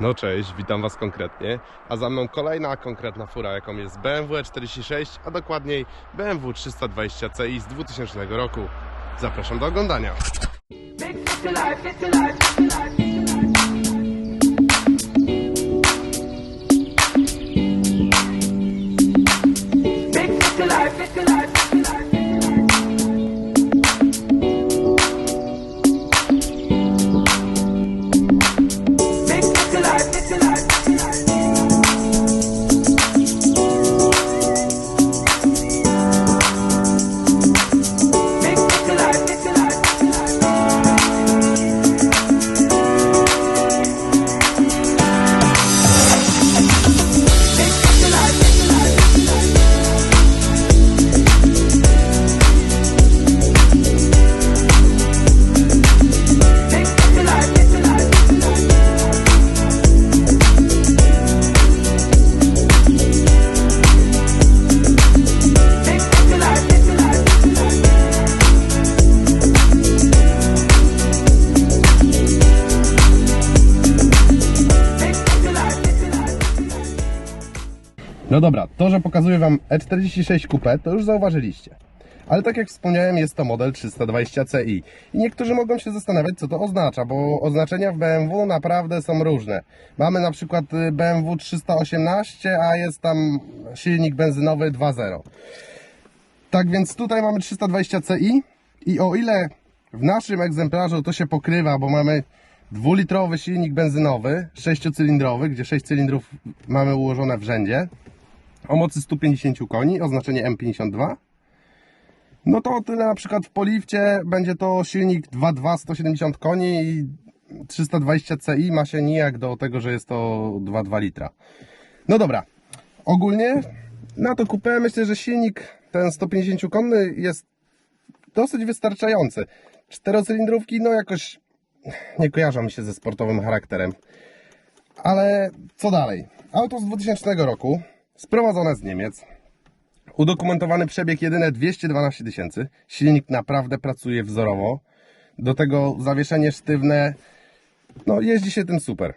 No cześć, witam Was konkretnie, a za mną kolejna konkretna fura, jaką jest BMW E46, a dokładniej BMW 320 Ci z 2000 roku. Zapraszam do oglądania. No dobra, to, że pokazuję Wam E46 Coupe, to już zauważyliście. Ale tak jak wspomniałem, jest to model 320 Ci. I niektórzy mogą się zastanawiać, co to oznacza, bo oznaczenia w BMW naprawdę są różne. Mamy na przykład y, BMW 318, a jest tam silnik benzynowy 2.0. Tak więc tutaj mamy 320 Ci i o ile w naszym egzemplarzu to się pokrywa, bo mamy dwulitrowy silnik benzynowy, sześciocylindrowy, gdzie 6 cylindrów mamy ułożone w rzędzie, o mocy 150 koni, oznaczenie M52. No to tyle na przykład w poliwcie będzie to silnik 2.2 170 koni i 320 Ci ma się nijak do tego, że jest to 2,2 litra. No dobra, ogólnie na to kupę myślę, że silnik ten 150 konny jest dosyć wystarczający. Czterocylindrówki no jakoś nie kojarzą mi się ze sportowym charakterem. Ale co dalej? Auto z 2000 roku, sprowadzone z Niemiec, udokumentowany przebieg jedyne 212 tysięcy. Silnik naprawdę pracuje wzorowo. Do tego zawieszenie sztywne. No, jeździ się tym super.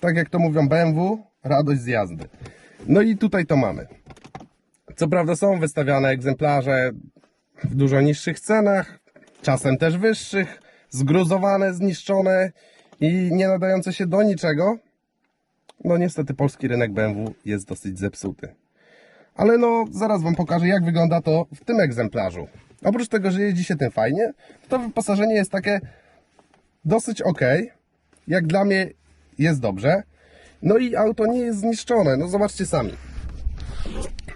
Tak jak to mówią BMW, radość z jazdy. No i tutaj to mamy. Co prawda są wystawiane egzemplarze w dużo niższych cenach, czasem też wyższych, zgruzowane, zniszczone i nie nadające się do niczego. No niestety polski rynek BMW jest dosyć zepsuty. Ale no, zaraz Wam pokażę, jak wygląda to w tym egzemplarzu. Oprócz tego, że jeździ się tym fajnie, to wyposażenie jest takie dosyć ok. Jak dla mnie jest dobrze. No i auto nie jest zniszczone. No zobaczcie sami.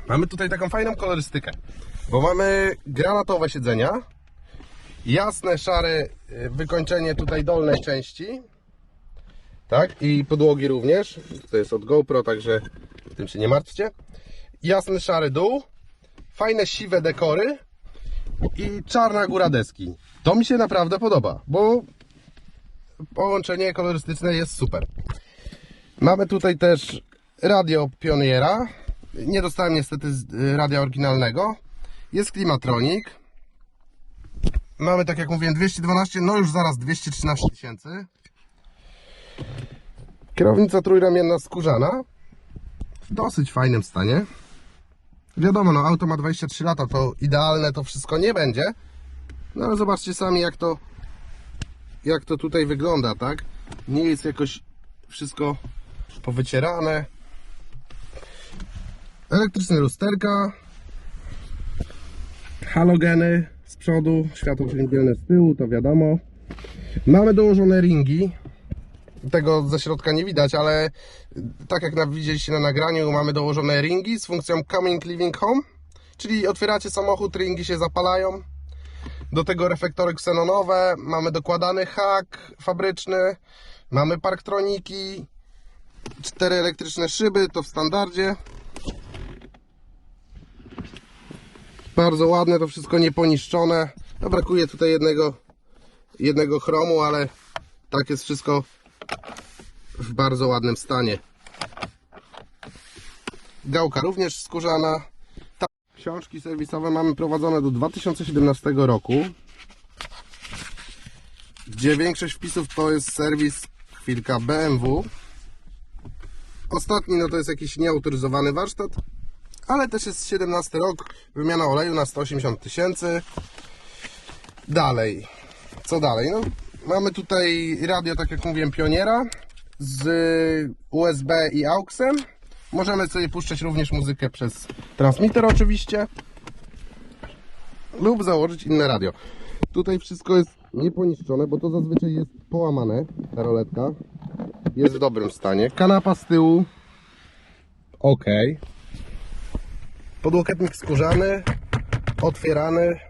Mamy tutaj taką fajną kolorystykę, bo mamy granatowe siedzenia, jasne, szare y, wykończenie tutaj dolnej części, tak, i podłogi również, to jest od GoPro, także tym się nie martwcie. Jasny, szary dół, fajne siwe dekory i czarna góra deski. To mi się naprawdę podoba, bo połączenie kolorystyczne jest super. Mamy tutaj też radio Pioniera. Nie dostałem niestety y, radia oryginalnego. Jest klimatronik. Mamy, tak jak mówiłem, 212, no już zaraz 213 tysięcy. Kierownica trójramienna skórzana. W dosyć fajnym stanie. Wiadomo, no auto ma 23 lata, to idealne to wszystko nie będzie. No ale zobaczcie sami jak to jak to tutaj wygląda, tak? Nie jest jakoś wszystko powycierane. Elektryczne lusterka. Halogeny z przodu, światło z tyłu, to wiadomo. Mamy dołożone ringi. Tego ze środka nie widać, ale tak jak widzieliście na nagraniu, mamy dołożone ringi z funkcją Coming Living Home. Czyli otwieracie samochód, ringi się zapalają. Do tego reflektory ksenonowe, mamy dokładany hak fabryczny, mamy parktroniki, cztery elektryczne szyby, to w standardzie. Bardzo ładne, to wszystko nieponiszczone. No, brakuje tutaj jednego, jednego chromu, ale tak jest wszystko w bardzo ładnym stanie. Gałka również skórzana. Książki serwisowe mamy prowadzone do 2017 roku. gdzie większość wpisów to jest serwis chwilka BMW. Ostatni no to jest jakiś nieautoryzowany warsztat, ale też jest 17 rok, wymiana oleju na 180 tysięcy. Dalej, co dalej? No, mamy tutaj radio, tak jak mówiłem, Pioniera z USB i AUXem. Możemy sobie puszczać również muzykę przez transmitter oczywiście lub założyć inne radio. Tutaj wszystko jest nieponiszczone, bo to zazwyczaj jest połamane, ta roletka. Jest w dobrym stanie. Kanapa z tyłu. Ok. Podłokietnik skórzany, otwierany.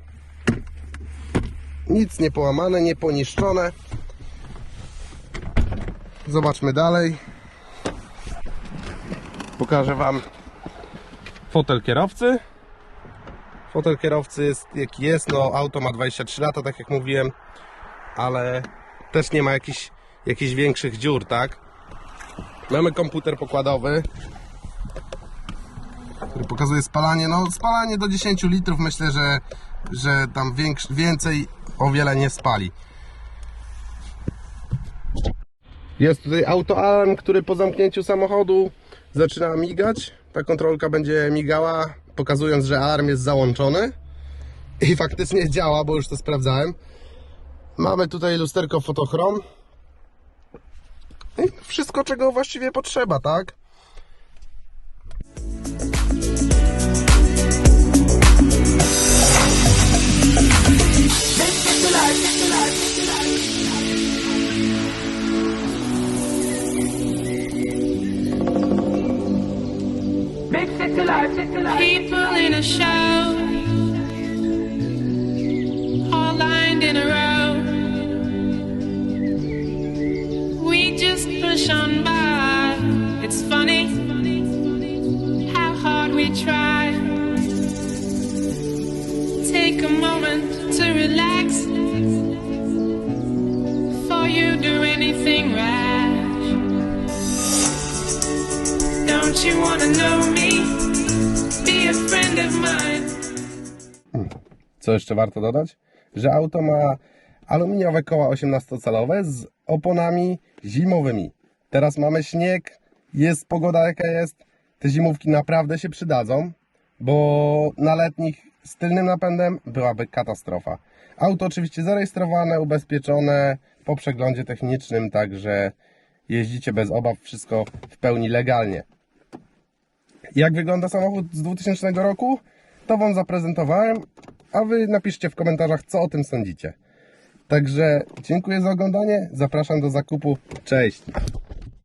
Nic nie połamane, nie poniszczone. Zobaczmy dalej. Pokażę Wam fotel kierowcy. Fotel kierowcy jest jaki jest, no auto ma 23 lata, tak jak mówiłem, ale też nie ma jakichś, jakichś większych dziur, tak? Mamy komputer pokładowy, który pokazuje spalanie, no spalanie do 10 litrów, myślę, że, że tam więcej o wiele nie spali. Jest tutaj autoalarm, który po zamknięciu samochodu zaczyna migać. Ta kontrolka będzie migała, pokazując, że alarm jest załączony. I faktycznie działa, bo już to sprawdzałem. Mamy tutaj lusterko fotochrom. I wszystko, czego właściwie potrzeba, tak? People in a show, all lined in a row. We just push on by. It's funny how hard we try. Take a moment to relax. Before you do anything rash. Don't you wanna know me? Co jeszcze warto dodać? Że auto ma aluminiowe koła 18-calowe z oponami zimowymi. Teraz mamy śnieg, jest pogoda jaka jest. Te zimówki naprawdę się przydadzą, bo na letnich z tylnym napędem byłaby katastrofa. Auto oczywiście zarejestrowane, ubezpieczone po przeglądzie technicznym, także jeździcie bez obaw, wszystko w pełni legalnie. Jak wygląda samochód z 2000 roku? To Wam zaprezentowałem, a Wy napiszcie w komentarzach, co o tym sądzicie. Także dziękuję za oglądanie, zapraszam do zakupu. Cześć!